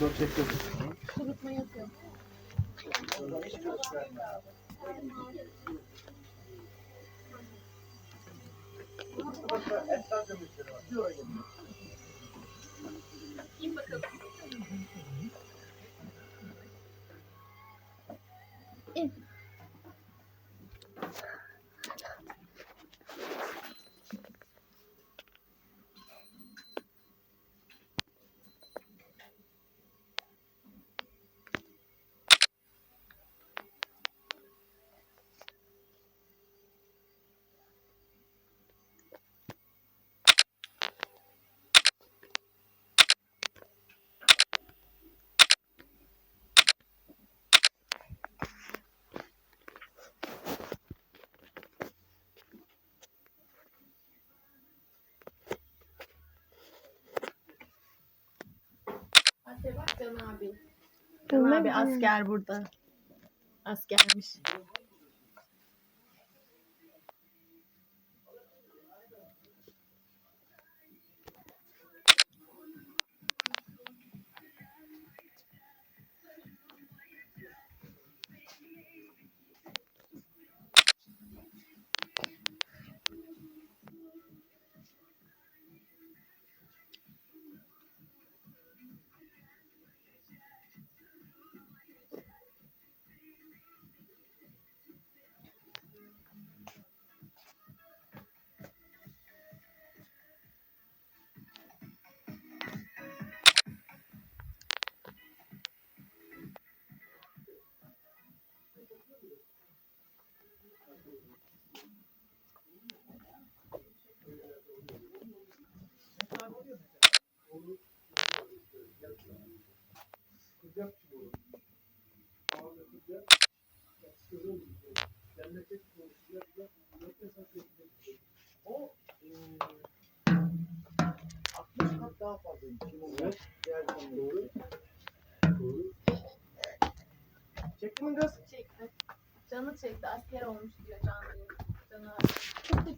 Dur çekiyorum. Kurutma yapıyor. Hiç gösterme. Bak Can abi. Can abi asker burada. Askermiş. Daha. Diğer. Doğru. Çekti mi kız? Çekti. Canı çekti. Asker olmuş diyor Can diyor. Can abi.